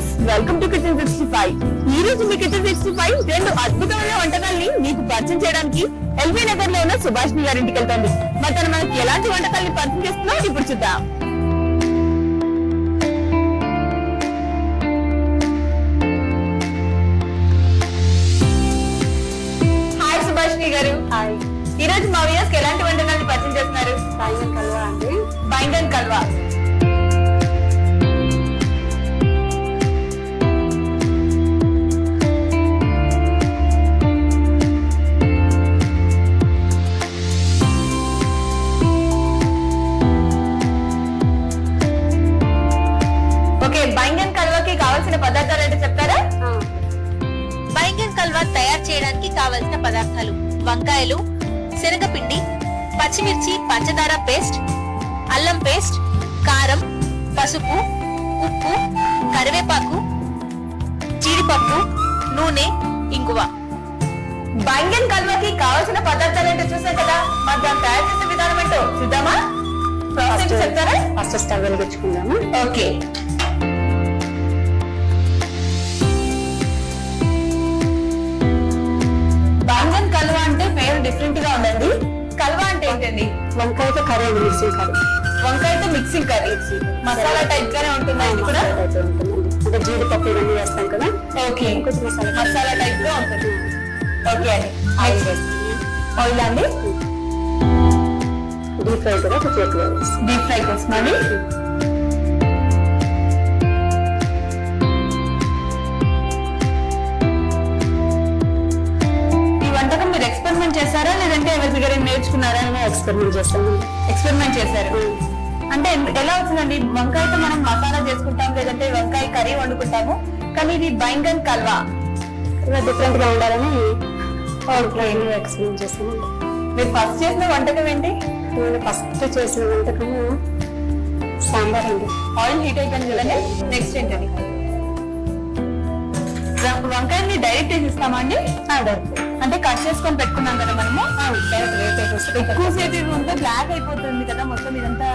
Viewers welcome to kitchen sixty five ఈ రోజు మీ kitchen sixty five రెండు అద్భుతమైన వంటకాల్ని మీకు పరిచయం చేయడానికి ఎల్బీ నగర్లో ఉన్న సుభాష్ని గారి ఇంటికి వెళ్తుంది మరి తను మనకి ఎలాంటి వంటకాల్ని పరిచయం చేస్తుందో ఇప్పుడు చూద్దాం. హాయ్ సుభాష్ని గారు. హాయ్ ఈ రోజు మా వ్యూవర్స్ ఎలాంటి వంటకాల్ని పరిచయం చేస్తున్నారు? సాయం కలవా అండి. బైండ్ అండ్ కల్వా అండ్ కల్వాకి కావాల్సిన పదార్థాలు ఏంటో చెప్తారా? బైంగన్ కల్వా తయారు చేయడానికి కావలసిన పదార్థాలు వంకాయలు శనగపిండి పచ్చిమిర్చి పంచదార పేస్ట్ అల్లం పేస్ట్ కారం పసుపు ఉప్పు కరివేపాకు జీడిపప్పు నూనె ఇంగువ. అండ్ కల్వాకి కావాల్సిన పదార్థాలు ఏంటో చూసాం కదా? మరి దాన్ని తయారు చేసే విధానం ఏంటో చూద్దామా? ప్రాసెస్ చెప్తారా? ఫస్ట్ స్టవ్ వెలిగించుకుందాము? ఓకే. డిఫరెంట్గా ఉందండి. కల్వా అంటే ఏంటండి? వంకాయతో కర్రీ అండి మిక్సింగ్ కర్రీ. వంకాయతో మిక్సింగ్ కర్రీ. మసాలా టైప్ గానే ఉంటుందా ఇది కూడా? ఉంటుందండి అంటే జీడిపప్పు ఇవన్నీ వేస్తాం కదా. ఓకే. కొంచెం మసాలా మసాలా టైప్గా ఉంటుంది. ఓకే అండి. ఆయిల్ ఆయిల్ అండి? డీప్ ఫ్రై కూడా కొంచెం డీప్ ఫ్రై కోసం అండి? ఎక్స్పెరిమెంట్ చేశారా? లేదంటే ఎవరి దగ్గర నేర్చుకున్నారా? ఎక్స్పెరిమెంట్ చేస్తాము ఎక్స్పెరిమెంట్ చేశారు. అంటే ఎలా అవుతుందండి వంకాయతో మనం మసాలా చేసుకుంటాం లేదంటే వంకాయ కర్రీ వండుకుంటాము కానీ ఇది బైంగన్ కల్వా ఇలా డిఫరెంట్గా ఉండాలని ఎక్స్పెరిమెంట్ చేస్తాము మీరు ఫస్ట్ చేసిన వంటకం ఏంటి? నేను ఫస్ట్ చేసిన వంటకము సాంబార్ అండి. ఆయిల్ హీట్ అయిపోయింది కదండి. నెక్స్ట్ ఏంటది? వ- వంకాయని డైరెక్ట్ వేసిస్తామా అండి? అంటే కట్ చేసుకొని పెట్టుకున్నాం కదా మనము? ఎక్కువసేపు ఉంటే బ్లాక్ అయిపోతుంది కదా మొత్తం ఇదంతా.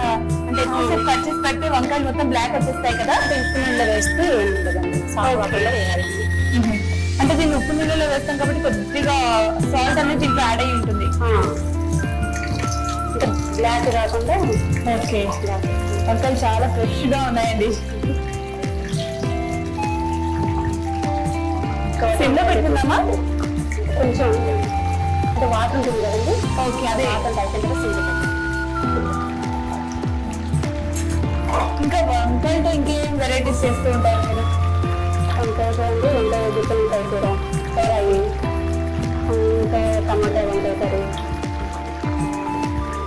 అంటే ఎక్కువసేపు కట్ చేసి పెడితే వంకాయలు మొత్తం బ్లాక్ వచ్చేస్తాయి కదా? ఉప్పు నీళ్ళలో వేస్తే అంటే దీన్ని ఉప్పు నీళ్ళలో వేస్తాం కాబట్టి కొద్దిగా సాల్ట్ అనేది దీంట్లో యాడ్ అయి ఉంటుంది. బ్లాక్ రాకుండా ఓకే వంకాయలు చాలా ఫ్రెష్గా ఉన్నాయండి. సిమ్లో పెట్టుకుందామా? కొంచెం అంటే వాటర్ ఉంటుంది కదండి. ఓకే అదే. వాటర్ పెట్టాలి. ఇంకా వంకాయతో ఇంకేం వెరైటీస్ చేస్తూ ఉంటారు మీరు? వంకాయ అండి వంకాయ గుత్తలు ఉంటాయి కూడా. ఫ్రై ఇంకా టమాటా వంకాయ కర్రీ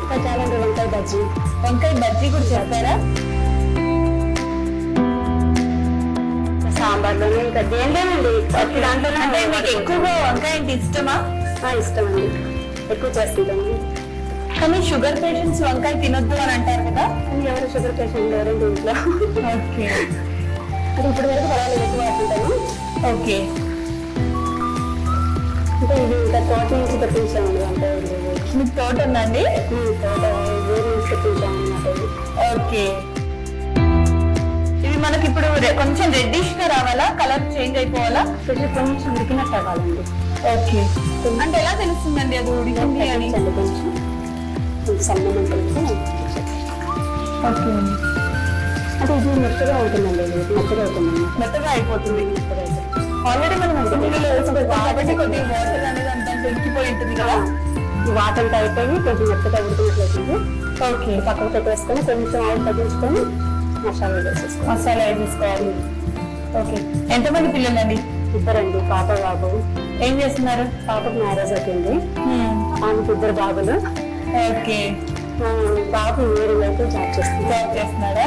ఇంకా చాలా వంకాయ బజ్జీ. వంకాయ బజ్జీ కూడా చేస్తారా? సాంబార్లోనే ఇంకా దేనిలోనండి ప్రతి దాంట్లోనే అంటే మీకు ఎక్కువగా వంకాయ అంటే ఇష్టమా? ఇష్టం అండి ఎక్కువ చేస్తుంటాము కానీ షుగర్ పేషెంట్స్ వంకాయ తినొద్దు అని అంటారు కదా? ఎవరు షుగర్ పేషెంట్ ఎవరండి ఇంట్లో. ఓకే. అది ఇప్పుడు వరకు పర్వాలేదు ఎక్కువ వాడుతుంటాను ఓకే. అంటే ఇది ఇంకా తోట నుంచి తెప్పించామండి వంకాయలు మీకు తోట ఉందండి తోట ఊరు నుంచి తెప్పించాము అన్నమాట ఇది. ఓకే. మనకి ఇప్పుడు కొంచెం రెడ్డిష్గా రావాలా? కలర్ చేంజ్ అయిపోవాలా? కొంచెం కొంచెం ఉడికినట్టు అవ్వాలండి. ఓకే అంటే ఎలా తెలుస్తుందండి అది ఉడికింది అని? కొంచెం ఓకే అంటే ఇది మెత్తగా ఇది. మెత్తగా అవుతుంది మెత్తగా అయిపోతుంది. ఆల్రెడీ మనం కాబట్టి కొద్దిగా వాటర్ అనేది అంత ఇంకిపోయి ఉంటుంది కదా? వాటర్ అయిపోయి కొంచెం మెత్తగా ఉడికినట్లయితుంది. ఓకే పక్కకు పెట్టేసుకొని కొంచెం ఆయిల్ తగ్గించుకొని మసాలా వేసేసుకోవాలి. ఓకే. ఎంతమంది పిల్లలండి? ఇద్దరండి పాప బాబు. ఏం చేస్తున్నారు? పాపకు మ్యారేజ్ అయిపోయింది. ఆమెకు ఇద్దరు బాబులు. ఓకే. బాబు వేరు అయితే జాబ్ చేస్తుంది జాబ్ చేస్తున్నారా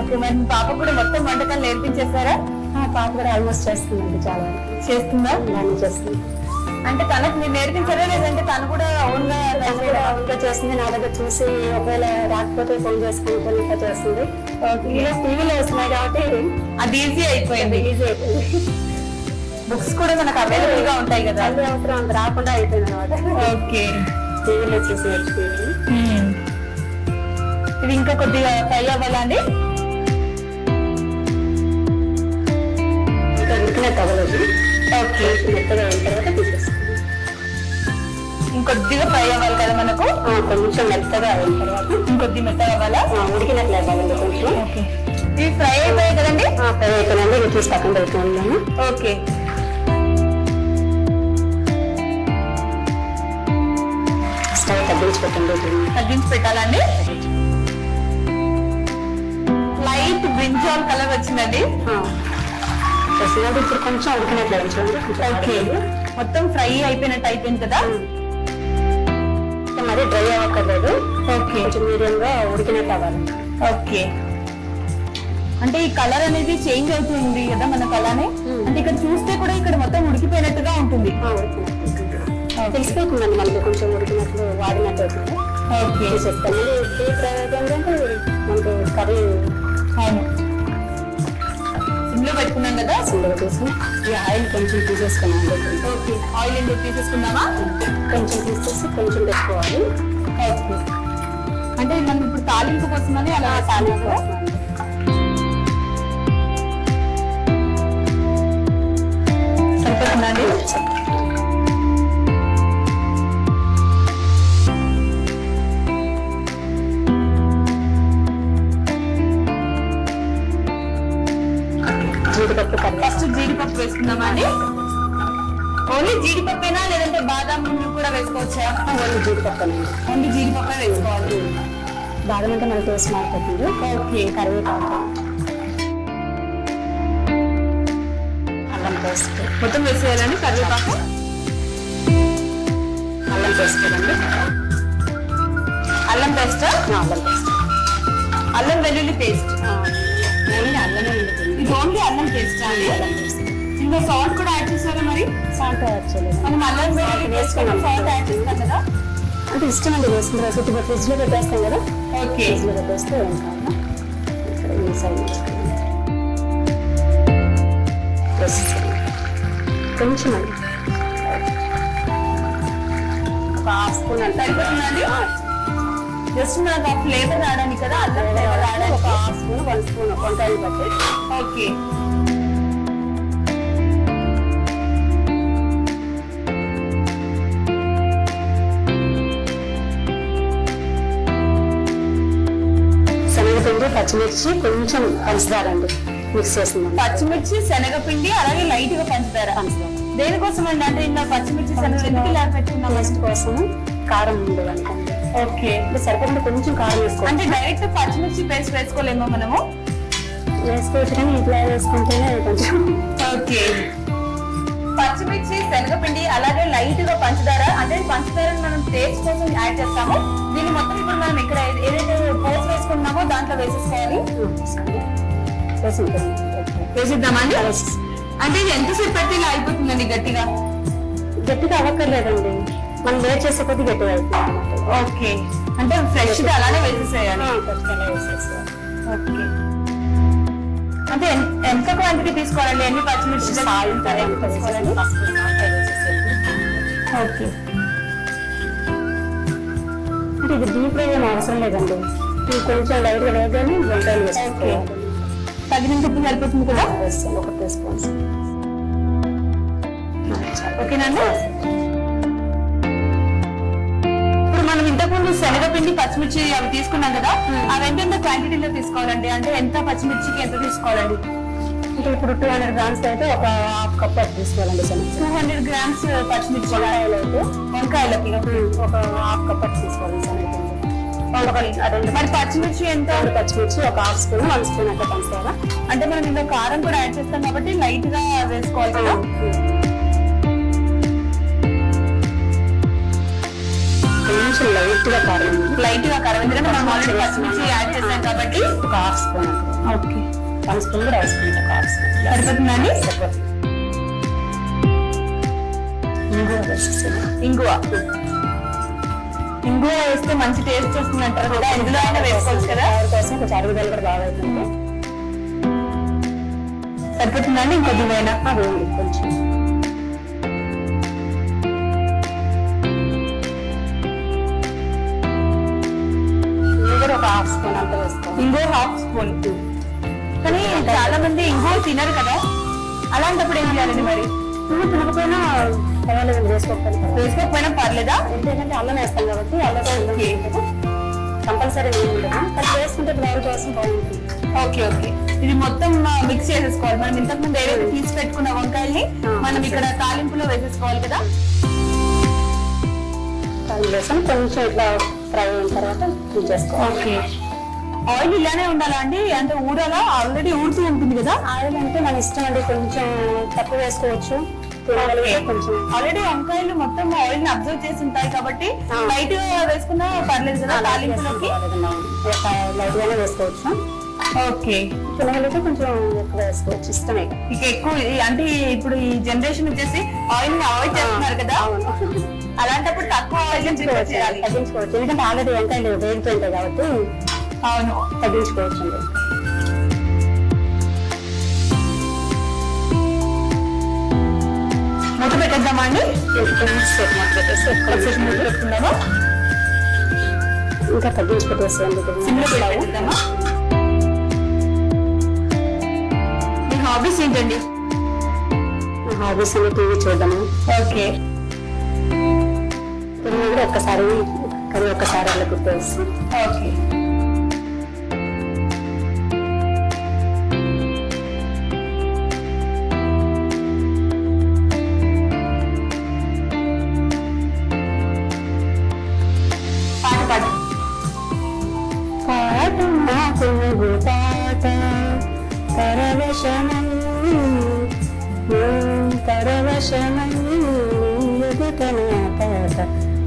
ఓకే మరి పాప కూడా మొత్తం వంటకాలు నేర్పించేస్తారా? ఆ, పాప కూడా ఆల్మోస్ట్ చేస్తుందండి చాలా. చేస్తుందా? చేస్తుంది. అంటే తనకు మీరు నేర్పించారా లేదంటే తను కూడా ఓన్గా ఇంకా చేస్తుంది. నా దగ్గర చూసి ఒకవేళ రాకపోతే ఫోన్ చేసుకుని ఇంకా చేస్తుంది. టీవీలో వస్తున్నాయి కాబట్టి అది ఈజీ అయిపోయింది. ఈజీ అయిపోయింది. బుక్స్ కూడా మనకు అవైలబుల్గా ఉంటాయి కదా? తల్లి అవసరం రాకుండా అయిపోయింది అనమాట ఓకే టీవీలో చూసి నేర్చుకుని ఇది ఇంకా కొద్దిగా ఫ్రై అవ్వాలా అండి? రోజు ఓకే మెత్తగా అయిన తర్వాత తీసేస్తాం. ఇంకొద్దిగా ఫ్రై అవ్వాలి కదా మనకు? కొంచెం మెత్తగా అయిన తర్వాత. ఇంకొద్ది మెత్తగా అవ్వాలా? ఉడికినట్లు అవ్వాలండి కొంచెం. ఓకే. ఇవి ఫ్రై అయిపోయాయి కదండి? ఫ్రై అయిపోయిందండి ఇది తీసి పక్కన పెట్టుకున్నాము ఓకే. స్టవ్ తగ్గించి పెట్టండి. తగ్గించి పెట్టాలండి లైట్ బ్రింజాల్ కలర్ వచ్చిందండి. ఇప్పుడు కొంచెం ఉడికినట్లు చూడండి. ఓకే. మొత్తం ఫ్రై అయిపోయినట్టు అయిపోయింది కదా? మరీ డ్రై అవ్వక్కర్లేదు. ఓకే. కొంచెం మీడియం గా ఉడికినట్టు అవ్వాలి ఓకే. అంటే ఈ కలర్ అనేది చేంజ్ అవుతుంది కదా మనకు అలానే. అంటే ఇక్కడ చూస్తే కూడా ఇక్కడ మొత్తం ఉడికిపోయినట్టుగా ఉంటుంది. తెలిసిపోతుందండి మనకి కొంచెం ఉడికినట్లు వాడినట్టు. అవుతుంది ఓకే ఈ ప్రయోగం పెట్టుకున్నాం కదా? సిందులో తీసి ఈ ఆయిల్ కొంచెం తీసేసుకున్నాం ఓకే. ఆయిల్ ఎందుకు తీసేసుకున్నామా? కొంచెం తీసేసి కొంచెం పెట్టుకోవాలి. ఓకే. అంటే మనం ఇప్పుడు తాలింపు కోసమని అలా తాలింపు. సరిపోతుందండి జీడిపప్పు వేసుకుందామా అండి ఓన్లీ జీడిపప్పేనా లేదంటే బాదాం ముందు కూడా వేసుకోవచ్చా? ఓన్లీ జీడిపప్పు అండి ఓన్లీ జీడిపప్పే వేసుకోవాలి. బాదం అంటే మన టేస్ట్ మారిపోతుంది ఓకే కరివేపాకు. అల్లం పేస్ట్. మొత్తం వేసేయాలండి కరివేపాకు? అల్లం పేస్ట్ కదండి. అల్లం పేస్ట్? అల్లం పేస్ట్. అల్లం వెల్లుల్లి పేస్ట్. ఓన్లీ ఉంటుంది ఇది ఓన్లీ అల్లం పేస్ట్? అండి అల్లం పేస్ట్. ఇందులో సాల్ట్ కూడా యాడ్ చేస్తారా మరి? సాల్ట్ యాడ్ చేయలేదు. మనం అల్లం వెల్లుల్లి పేస్ట్ సాల్ట్ యాడ్ చేస్తాం కదా? అంటే ఇష్టం అండి వేసుకున్న తర్వాత ఇప్పుడు ఫ్రిడ్జ్లో పెట్టేస్తాం కదా? ఓకే. ఫ్రిడ్జ్లో పెట్టేస్తే ఏం కాదు ఇక్కడ ఈ సైడ్. కొంచెం అండి. ఒక స్పూన్ అంటే సరిపోతుందండి జస్ట్ మనకు ఆ ఫ్లేవర్ రావడానికి కదా అల్లం ఫ్లేవర్ ఒక రావడానికి. హాఫ్ స్పూన్ వన్ స్పూన్ వంకాయలు బట్టి ఓకే. పచ్చిమిర్చి కొంచెం పంచదార అండి మిక్స్ చేసిందండి పచ్చిమిర్చి శనగపిండి అలాగే లైట్గా పంచదార. దేనికోసం అండి అంటే ఇందులో పచ్చిమిర్చి శనగ ఎందుకు ఇలా పెట్టుకున్నాం? టేస్ట్ కోసం కారం ఉంది అనుకోండి. ఓకే. సరిపడిన కొంచెం కారం వేసుకోవాలి అంటే డైరెక్ట్ పచ్చిమిర్చి పేస్ట్ వేసుకోలేమో మనము? వేసుకోవచ్చు కానీ ఇట్లా వేసుకుంటేనే కొంచెం ఓకే. పచ్చిమిర్చి శనగపిండి అలాగే లైట్గా పంచదార. అంటే పంచదారని మనం టేస్ట్ కోసం యాడ్ చేస్తాము. దీన్ని మొత్తం ఇప్పుడు మనం ఇక్కడ దాంట్లో వేసేసుకోవాలి వేసిద్దామండి అంటే ఇది ఎంతసేపు పెడితే ఇలా అయిపోతుందండి గట్టిగా? గట్టిగా అవ్వక్కర్లేదండి. మనం వేట్ చేసే కొద్ది గట్టిగా అవుతుంది ఓకే. అంటే ఫ్రెష్ అలానే వేసేసేయాలి. ఓకే. అంటే ఎంత క్వాంటిటీ తీసుకోవాలండి? ఎన్ని పచ్చిమిర్చి. ఓకే. అంటే ఇది డీప్ అవసరం లేదండి. ఇది కొంచెం లైట్ వేయగానే వంకాయలు వేసుకోవాలి తగినంత ఉప్పు సరిపోతుంది కదా? వేస్తాను ఒక టూ స్పూన్స్ ఓకేనండి మనం ఇంతకుముందు శనగపిండి పచ్చిమిర్చి అవి తీసుకున్నాం కదా? అవి ఎంత క్వాంటిటీలో తీసుకోవాలండి? అంటే ఎంత పచ్చిమిర్చికి ఎంత తీసుకోవాలండి? అంటే ఇప్పుడు టూ హండ్రెడ్ గ్రామ్స్ అయితే ఒక హాఫ్ కప్ అది తీసుకోవాలండి టూ హండ్రెడ్ గ్రామ్స్ పచ్చిమిర్చి వంకాయలు అయితే వంకాయలకి ఒక హాఫ్ కప్ అది తీసుకోవాలి శనగపిండి మరి పచ్చిమిర్చి ఎంత? రెండు పచ్చిమిర్చి ఒక హాఫ్ స్పూన్ వన్ స్పూన్ అట్లా పంచుతారా అంటే మనం ఇందులో కారం కూడా యాడ్ చేస్తాం కాబట్టి లైట్గా వేసుకోవాలి కదా? కొంచెం లైట్గా కారం. లైట్గా కారం ఎందుకంటే మనం ఆల్రెడీ పచ్చిమిర్చి యాడ్ చేస్తాం కాబట్టి ఒక half spoon. Okay. One spoon కూడా వేసుకుంటాం ఒక హాఫ్ స్పూన్. సరిపోతుందండి సరిపోతుంది ఇంగువ ఇంగువ. ఇంగువ వేస్తే మంచి టేస్ట్ వస్తుంది అంటారు కదా ఎందులో అయినా వేసుకోవచ్చు కదా? కోసం కొంచెం అరుగుదల కూడా బాగా అవుతుంది. సరిపోతుందండి ఇంకొద్దిగా అది ఉంది కొంచెం. హాఫ్ స్పూన్ అంత వేసుకోవాలి. ఇంగువ హాఫ్ స్పూన్ కానీ చాలా మంది ఇంగువ తినరు కదా? అలాంటప్పుడు ఏం చేయాలండి మరి? నువ్వు తినకపోయినా పర్వాలేదు వేసుకోకపోయినా. వేసుకోకపోయినా పర్లేదా? ఎందుకంటే అల్లం వేస్తాం కాబట్టి అల్లం కంపల్సరీ ఉండదు అది వేసుకుంటే బ్రౌన్ కోసం బాగుంటుంది. Okay okay. ఇది మొత్తం మిక్స్ చేసేసుకోవాలి. మనం ఇంతకు ముందు ఏదైతే తీసి పెట్టుకున్న వంకాయల్ని మనం ఇక్కడ తాలింపులో వేసేసుకోవాలి కదా? అది వేసాం కొంచెం ఇట్లా ఫ్రై అయిన తర్వాత తీసేసుకోవాలి ఓకే. ఆయిల్ ఇలానే ఉండాలా అండి? అంటే ఊరాలా ఆల్రెడీ ఊరుతూ ఉంటుంది కదా? ఆయిల్ అంటే మన ఇష్టం అండి. కొంచెం తక్కువ వేసుకోవచ్చు. ఆల్రెడీ వంకాయలు మొత్తం ఆయిల్ని అబ్జర్వ్ చేసి ఉంటాయి కాబట్టి. లైట్ వేసుకున్నా పర్లేదు కదా తాలింపులోకి? లైట్ గానే వేసుకోవచ్చు. ఓకే. తినగలిగితే కొంచెం ఎక్కువ వేసుకోవచ్చు. ఇష్టమే. ఇక ఎక్కువ అంటే ఇప్పుడు ఈ జనరేషన్ వచ్చేసి ఆయిల్ని అవాయిడ్ చేస్తున్నారు కదా? అలాంటప్పుడు తక్కువ ఆయిల్ తగ్గించుకోవచ్చు. ఎందుకంటే ఆల్రెడీ వంకాయలు వేగిపోయింటాయి కాబట్టి. అవును తగ్గించుకోవచ్చు అండి మూత పెట్టేద్దామా అండి? పెట్టుకుందామా? ఇంకా తగ్గించి పెట్టేసేయండి పెట్టేద్దామా? మీ హాబీస్ ఏంటండి? హాబీస్ టీవీ చూడడము. ఓకే. కూడా ఒక్కసారి కర్రీ ఒక్కసారి అలా కుట్టేసి ఓకే.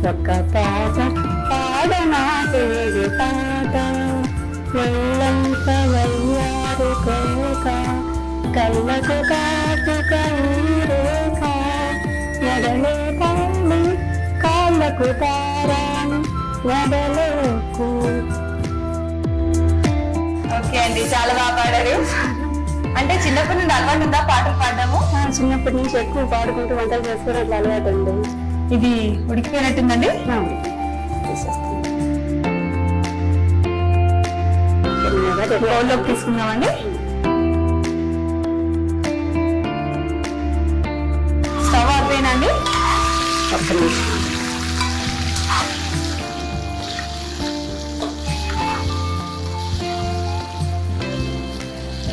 ఒక్క పాట పాడనా తేది పాట వెళ్ళంత వయ్యారు కోక కళ్ళకు కాటుక రేఖ ఎడలే కాళ్ళు కాళ్ళకు తారాను ఎడలకు ఓకే అండి చాలా బాగా పాడారు. అంటే చిన్నప్పటి నుండి అలవాటు ఉందా? పాటలు పాడడము? ఆ, చిన్నప్పటి నుంచి ఎక్కువ పాడుకుంటూ వంటలు చేసుకోవడం అలవాటు అండి ఇది ఉడికిపోయినట్టుందండి. బౌల్లోకి తీసుకుందామండి. స్టవ్ ఆపేనండి ఒక్క నిమిషం.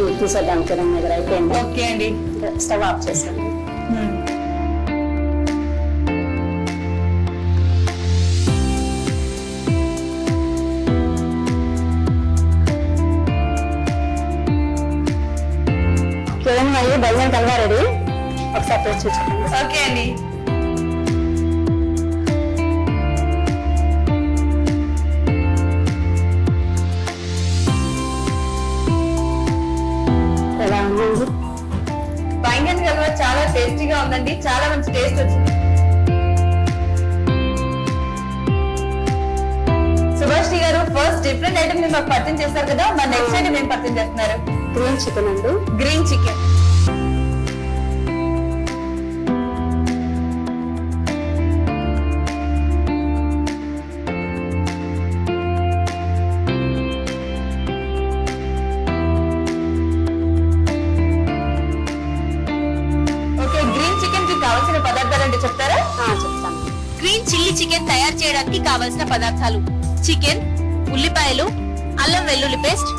ఇది తీసేద్దాం కిరణ్ దగ్గర అయిపోయింది ఓకే అండి. స్టవ్ ఆఫ్ చేసాను కలవా రెడీ ఒకసారి టేస్ట్ చూసుకోండి ఓకే అండి. ఎలా ఉంది? బైంగన్ హల్వా చాలా టేస్టీగా ఉందండి. చాలా మంచి టేస్ట్ వచ్చింది. సుభాష్ని గారు ఫస్ట్ డిఫరెంట్ ఐటమ్ని మాకు పరిచయం చేస్తారు కదా మన నెక్స్ట్ ఐటమ్ ఏం పరిచయం చేస్తున్నారు? గ్రీన్ చికెన్ అండి. గ్రీన్ చికెన్ చేయడానికి కావలసిన పదార్థాలు. చికెన్ ఉల్లిపాయలు అల్లం వెల్లుల్లి పేస్ట్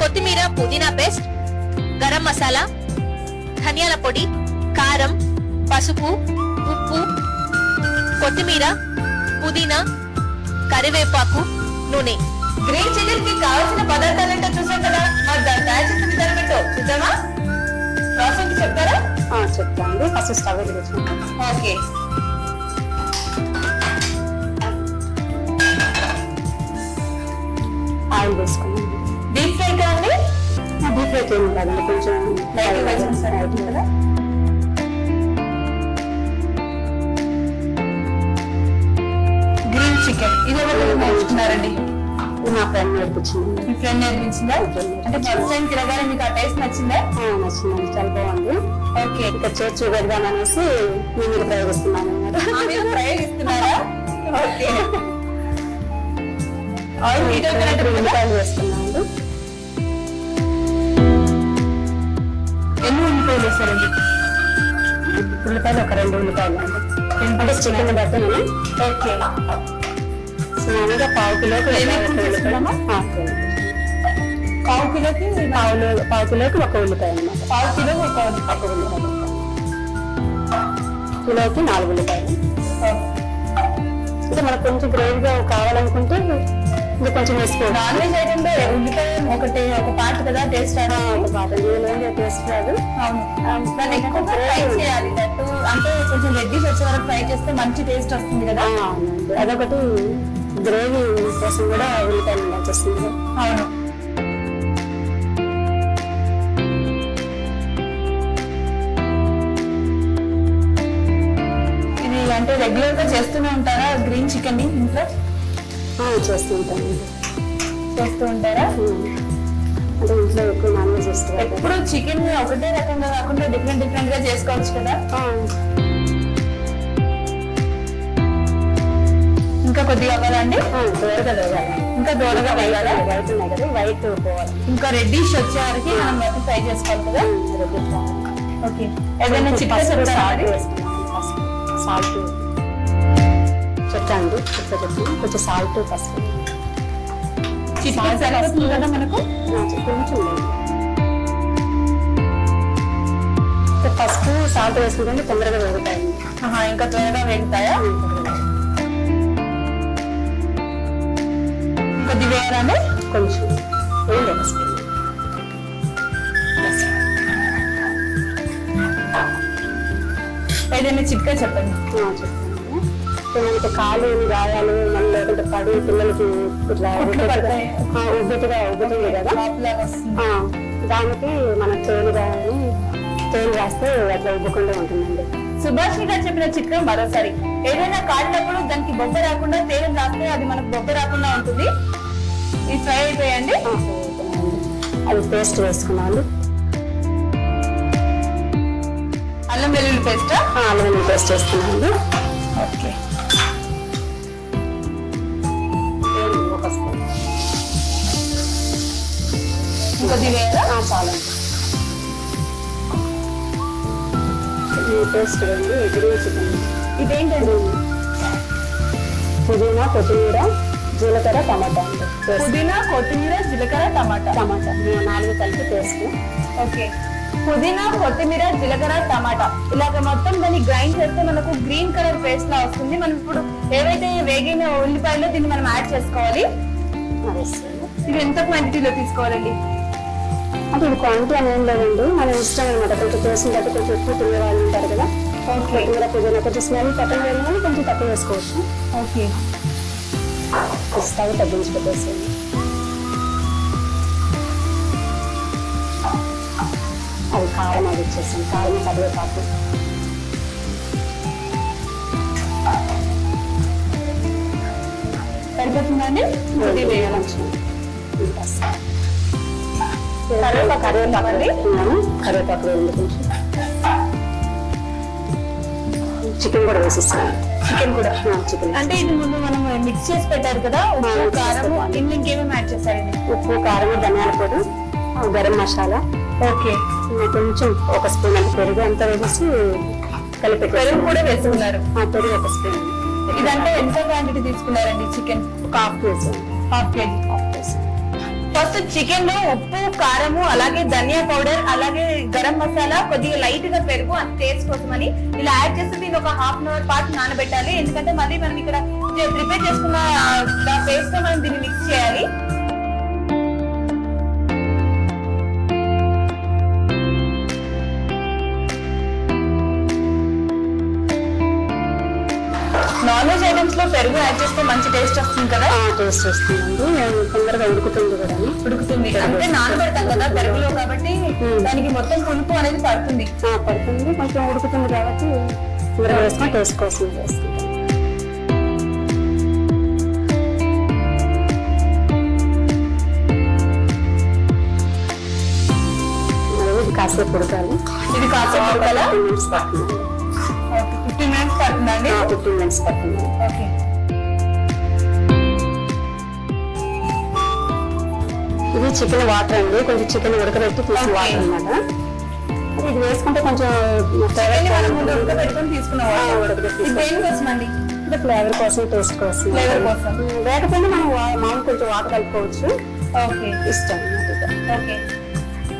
కొత్తిమీర పుదీనా పేస్ట్ గరం మసాలా ధనియాల పొడి కారం పసుపు ఉప్పు కొత్తిమీర పుదీనా కరివేపాకు నూనె. గ్రీన్ చికెన్కి కావాల్సిన పదార్థాలు ఏంటో చూసాం కదా? మరి దాన్ని తయారు చేసిన విధానం ఏంటో చూద్దామా? ప్రాసెస్ చెప్తారా? చెప్తాను. First stove okay. ఆయిల్ వేసుకున్నాం డీప్ ఫ్రై కదండి డీప్ ఫ్రై చేయడం కాదండి కొంచెం లైట్గా వేసిన సరే. అవుతుంది కదా? గ్రీన్ చికెన్ ఇది ఎవరు నేర్చుకున్నారండి? మా ఫ్రెండ్ నేర్పించింది. మీ ఫ్రెండ్ నేర్పించిందా? అంటే ఫస్ట్ టైం మీకు ఆ టేస్ట్ నచ్చిందా? ఆ, నచ్చిందండి చాలా బాగుంది. ఓకే ఇక చేర్చు పెడదామనేసి ఇది ప్రయోగిస్తున్నాను ప్రయోగిస్తున్నారా? ఆయిల్ హీట్ కదా ఉల్లిపాయలు వేస్తున్నాను ఎన్ని ఉల్లిపాయలు వేస్తారండి ఉల్లిపాయలు ఒక రెండు ఉల్లిపాయలు అంటే చికెన్ బట్టి నేను ఓకే. సో మామూలుగా పావు కిలోకి. పావు కిలోకి పావులో పావు కిలోకి ఒక ఉల్లిపాయ అన్నమాట. పావు కిలో ఒక ఒక ఉల్లిపాయ కిలోకి నాలుగు ఉల్లిపాయలు అంటే మనకు కొంచెం గ్రేవీగా కావాలనుకుంటే ఇంకా కొంచెం వేసుకోవచ్చు నాన్ వెజ్లో ఉల్లిపాయ ఒకటి ఒక పార్ట్ కదా టేస్ట్ ఆ, ఒక పాట టేస్ట్ రాదు. అవును. దాన్ని ఎక్కువగా ఫ్రై చేయాలి. దట్టు అంటే కొంచెం రెడ్డిష్ వచ్చే వరకు ఫ్రై చేస్తే మంచి టేస్ట్ వస్తుంది కదా. అదొకటి గ్రేవీ కోసం కూడా ఉల్లిపాయలు వస్తుంది. అవును. ఇది అంటే రెగ్యులర్గా చేస్తూనే ఉంటారా గ్రీన్ చికెన్ ఇంట్లో? ఆ, చేస్తూ ఉంటారా? అంటే ఇంట్లో ఎక్కువ నాన్ వెజ్ చేస్తారు. ఎప్పుడు చికెన్ ఒకటే రకంగా కాకుండా డిఫరెంట్ డిఫరెంట్గా చేసుకోవచ్చు కదా? ఇంకా కొద్దిగా అవ్వాలండి? దూరగా వేయాలి ఇంకా దూరగా వేయాలా వైట్ ఉన్నాయి కదా వైట్ పోవాలి. ఇంకా రెడ్డిష్ వచ్చే వరకు మనం మొత్తం ఫ్రై చేసుకోవాలి కదా? ఓకే. ఏదైనా చెప్తారా మరి? సాల్ట్. చెప్తాండి చిట్కా కొంచెం సాల్ట్ పసుపు సరిపోతుంది కదా మనకు కొంచెం లేదు. పసుపు సాల్ట్ వేసుకుంటే తొందరగా వేగుతాయి ఇంకా త్వరగా వేగుతాయా కొద్ది వేయాలండి కొంచెం వేయండి ఒక స్పూన్ ఏదైనా చిట్కా చెప్పండి మనకి కాలు గాయాలు మళ్ళీ లేకుంటే పడి పిల్లలకి ఇట్లా ఉబ్బుతుంది కదా? దానికి మన తేలు కానీ తేలు రాస్తే అట్లా ఉబ్బకుండా ఉంటుందండి. సుభాషిణి గారు చెప్పిన చిట్కా మరోసారి. ఏదైనా కాడినప్పుడు దానికి బొబ్బ రాకుండా తేలం రాస్తే అది మనకు బొబ్బ రాకుండా ఉంటుంది. ఇది ఫ్రై అయిపోయండి. అది పేస్ట్ వేసుకున్నాను. అల్లం వెల్లుల్లి పేస్ట్? అల్లం పేస్ట్ వేసుకున్నాను. ఓకే. చాలండి. పేస్ట్ ఇదేంటండి? పుదీనా కొత్తిమీర జీలకర్ర టమాటా అండి. పుదీనా కొత్తిమీర జీలకర్ర టమాటా. టమాటా. నాలుగు కలిపి పేస్ట్ ఓకే. పుదీనా కొత్తిమీర జీలకర్ర టమాటా. ఇలాగ మొత్తం దాన్ని గ్రైండ్ చేస్తే మనకు గ్రీన్ కలర్ పేస్ట్ లా వస్తుంది. మనం ఇప్పుడు ఏవైతే వేగిన ఉల్లిపాయలు దీన్ని మనం యాడ్ చేసుకోవాలి? ఇది ఎంత క్వాంటిటీలో తీసుకోవాలండి? అంటే ఇది క్వాంటిటీ అని ఏం లేదండి మన ఇష్టం అనమాట కొంచెం చేసిన బట్టి కొంచెం ఎక్కువ తినే వాళ్ళు ఉంటారు కదా. ఓకే కొత్తిమీర పుదీనా కొంచెం స్మెల్ పక్కన కానీ కొంచెం తక్కువ వేసుకోవచ్చు. ఓకే స్టవ్ తగ్గించి పెట్టేసేయండి అది కారం అది ఇచ్చేసాను కారం కరివేపాకు. సరిపోతుందండి వేయాలి. కరివేపాకు కరివేపాకు. కరివేపాకు చికెన్ కూడా వేసిస్తాను. చికెన్ కూడా. చికెన్ అంటే ఇది ముందు మనం మిక్స్ చేసి పెట్టారు కదా ఉప్పు కారం. ఇన్ని ఇంకేమేమి యాడ్ చేశారండి ఉప్పు కారం ధనియాల పొడి గరం మసాలా. ఓకే. కొంచెం ఒక స్పూన్ అంత పెరుగు అంతా వేసేసి కలిపి పెరుగు కూడా వేసుకున్నారు. పెరుగు ఒక స్పూన్. ఇదంటే ఎంత క్వాంటిటీ తీసుకున్నారండి చికెన్ ఒక half KG. Half KG. First చికెన్లో ఉప్పు కారము అలాగే ధనియా పౌడర్ అలాగే గరం మసాలా కొద్దిగా లైట్గా పెరుగు అంత టేస్ట్ కోసం అని ఇలా యాడ్ చేసి దీన్ని ఒక హాఫ్ అన్ అవర్ పాటు నానబెట్టాలి. ఎందుకంటే మళ్ళీ మనం ఇక్కడ ప్రిపేర్ చేసుకున్న పేస్ట్తో మనం దీన్ని మిక్స్ చేయాలి. ఐటమ్స్లో పెరుగు యాడ్ చేస్తే మంచి టేస్ట్ వస్తుంది కదా? టేస్ట్ వస్తుందండి తొందరగా ఉడుకుతుంది కూడా ఉడుకుతుంది. అంటే నానబెడతాం కదా పెరుగులో కాబట్టి దానికి మొత్తం పులుపు అనేది పడుతుంది. పడుతుంది. కొంచెం ఉడుకుతుంది కాబట్టి త్వరగా వేసుకొని టేస్ట్ కోసం వేసుకుంటాం. కాసేపు ఉడకాలి. ఇది కాసేపు ఉడకాలా? ఫిఫ్టీన్ మినిట్స్ పడుతుందండి? ఫిఫ్టీన్ మినిట్స్ పడుతుంది. ఓకే. ఇది చికెన్ వాటర్ అండి. కొంచెం చికెన్ ఉడకబెట్టి తీసిన. వాటర్ అన్నమాట. ఇది వేసుకుంటే కొంచెం ఉడకబెట్టుకొని తీసుకున్న దేనికోసం అండి ఫ్లేవర్ కోసం టేస్ట్ కోసం. Flavor కోసం. లేకపోతే మనం మామూలు కొంచెం వాటర్ కలుపుకోవచ్చు. ఓకే. ఇష్టం. ఓకే.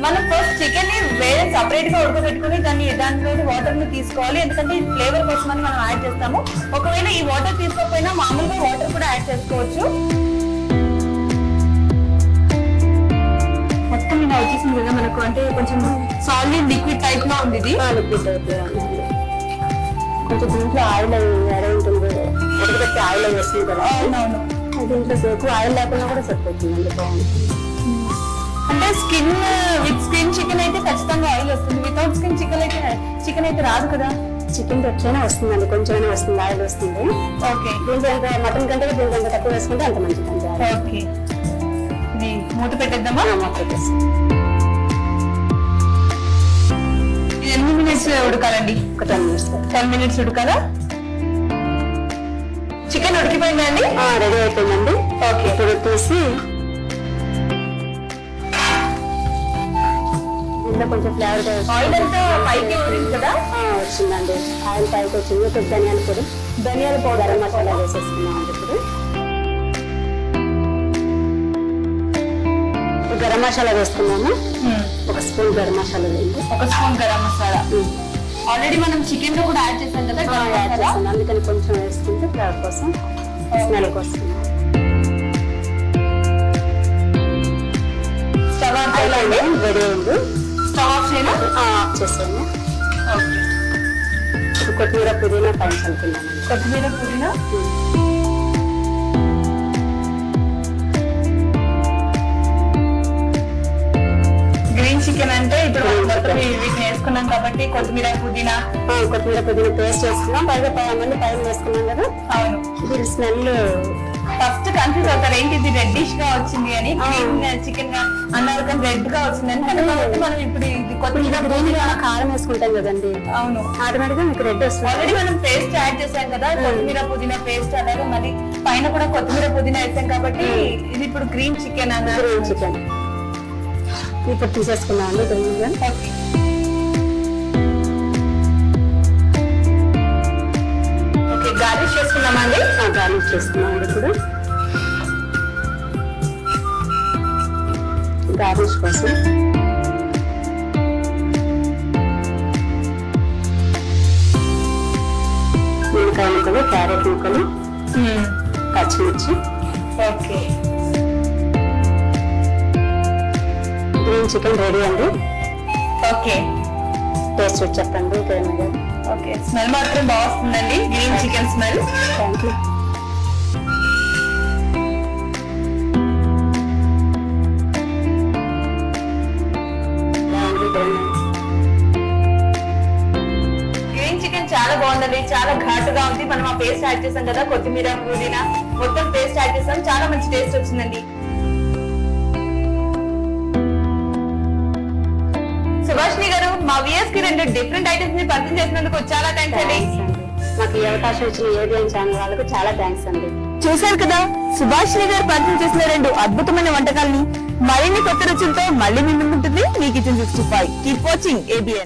మనం ఫస్ట్ చికెన్ని వేరే సపరేట్గా ఉడకబెట్టుకుని దాన్ని దాంట్లో వాటర్ని తీసుకోవాలి. ఎందుకంటే ఫ్లేవర్ కోసం అని మనం యాడ్ చేస్తాము. ఒకవేళ ఈ వాటర్ తీసుకోకపోయినా మామూలుగా వాటర్ కూడా యాడ్ చేసుకోవచ్చు. మొత్తం ఇలా వచ్చేసింది కదా మనకు. అంటే కొంచెం సాలిడ్ లిక్విడ్ టైప్లో ఉంది ఇది. Liquid type. కొంచెం దీంట్లో ఆయిల్ యాడ్ ఉంటుంది. ఉడకబెట్టి ఆయిల్ వేస్తుంది కదా. అవునవును. దీంట్లో ఆయిల్ లేకుండా కూడా సరిపోతుందండి బాగుంటుంది అంటే స్కిన్ విత్ స్కిన్ చికెన్ అయితే ఖచ్చితంగా ఆయిల్ వస్తుంది. వితౌట్ స్కిన్ చికెన్ అయితే చికెన్ అయితే రాదు కదా? చికెన్ తెచ్చైనా వస్తుందండి. కొంచెమైనా వస్తుంది ఆయిల్ వస్తుంది. ఓకే. దీంట్లో ఎంత మటన్ కంటే దీంట్లో ఎంత తక్కువ వేసుకుంటే అంత మంచిది ఓకే. ఇది మూత పెట్టేద్దామా? ఇది ఎన్ని మినిట్స్ ఉడకాలండి? ఒక టెన్ మినిట్స్ టెన్ మినిట్స్ ఉడకాలా? చికెన్ ఉడికిపోయిందా అండి? రెడీ అయిపోయిందండి. ఓకే. ఇప్పుడు తీసి దీంట్లో కొంచెం ఫ్లేవర్ ఆయిల్ అంతా పైకి ఉంది కదా? వచ్చిందండి ఆయిల్ పైకి వచ్చింది. ఇప్పుడు ధనియాల పొడి. ధనియాల పౌడర్ గరం మసాలా వేసేసుకున్నాం ఇప్పుడు. గరం మసాలా వేసుకున్నాము Hmm. ఒక స్పూన్ గరం మసాలా వేయండి. ఒక స్పూన్ గరం మసాలా. ఆల్రెడీ మనం చికెన్లో కూడా యాడ్ చేసాం కదా యాడ్ చేస్తాను అందుకని కొంచెం వేసుకుంటే ఫ్లేవర్ కోసం స్మెల్ కోసం. స్టవ్ ఆన్ చేయాలండి అయింది. స్టవ్ ఆఫ్ చేయనా కొత్తిమీర పుదీనా పైన చల్లుకున్నామండి కొత్తిమీర పుదీనా? గ్రీన్ చికెన్ అంటే ఇప్పుడు వీటిని వేసుకున్నాం కాబట్టి కొత్తిమీర పుదీనా. కొత్తిమీర పుదీనా పేస్ట్ చేసుకున్నాం. పైగా పై- మళ్ళీ పైన వేసుకున్నాం కదా. అవును. స్మెల్ ఫస్ట్ కన్ఫ్యూజ్ అవుతారు ఏంటి ఇది రెడ్డిష్గా వచ్చింది అని? గ్రీన్ చికెన్గా అన్నారు కానీ రెడ్గా వచ్చింది అని కాబట్టి మనం ఇప్పుడు ఇది కొత్తిమీర గ్రీన్గా కారం వేసుకుంటాం కదండి. అవును. ఆటోమేటిక్గా మీకు రెడ్ వస్తుంది. ఆల్రెడీ మనం పేస్ట్ యాడ్ చేసాం కదా కొత్తిమీర పుదీనా పేస్ట్ అలాగే మళ్ళీ పైన కూడా కొత్తిమీర పుదీనా వేసాం కాబట్టి ఇది ఇప్పుడు గ్రీన్ చికెన్ అన్నారు. గ్రీన్ చికెన్ ఇప్పుడు తీసేసుకున్నాం అండి గ్రీన్గా ఓకే గార్నిష్ చేసుకున్నామండి గార్నిష్ చేసుకున్నాం అండి ఇప్పుడు. గార్నిష్ కోసం. నిమ్మకాయ ముక్కలు క్యారెట్ ముక్కలు పచ్చిమిర్చి. ఓకే. గ్రీన్ చికెన్ రెడీ అండి. ఓకే. టేస్ట్ చెప్పండి ఏమైనా ఓకే. స్మెల్ మాత్రం బాగా వస్తుందండి green chicken smell thank you green chicken చాలా బాగుందండి. చాలా ఘాటుగా ఉంది. మనం ఆ పేస్ట్ యాడ్ చేసాం కదా కొత్తిమీర పుదీనా. మొత్తం పేస్ట్ యాడ్ చేసాం. చాలా మంచి టేస్ట్ వచ్చిందండి. సుభాష్ని గారు మా విఎస్కి రెండు డిఫరెంట్ ఐటమ్స్ని పరిచయం చేసినందుకు చాలా థ్యాంక్స్ అండి. మాకు ఈ అవకాశం ఇచ్చిన ఏబిఎన్ ఛానల్ వాళ్ళకు చాలా థ్యాంక్స్ అండి. చూశారు కదా సుభాష్ని గారు పరిచయం చేసిన రెండు అద్భుతమైన వంటకాల్ని మరిన్ని కొత్త రుచులతో మళ్ళీ మీ ముందుంటుంది. మీ kitchen sixty five keep watching ABN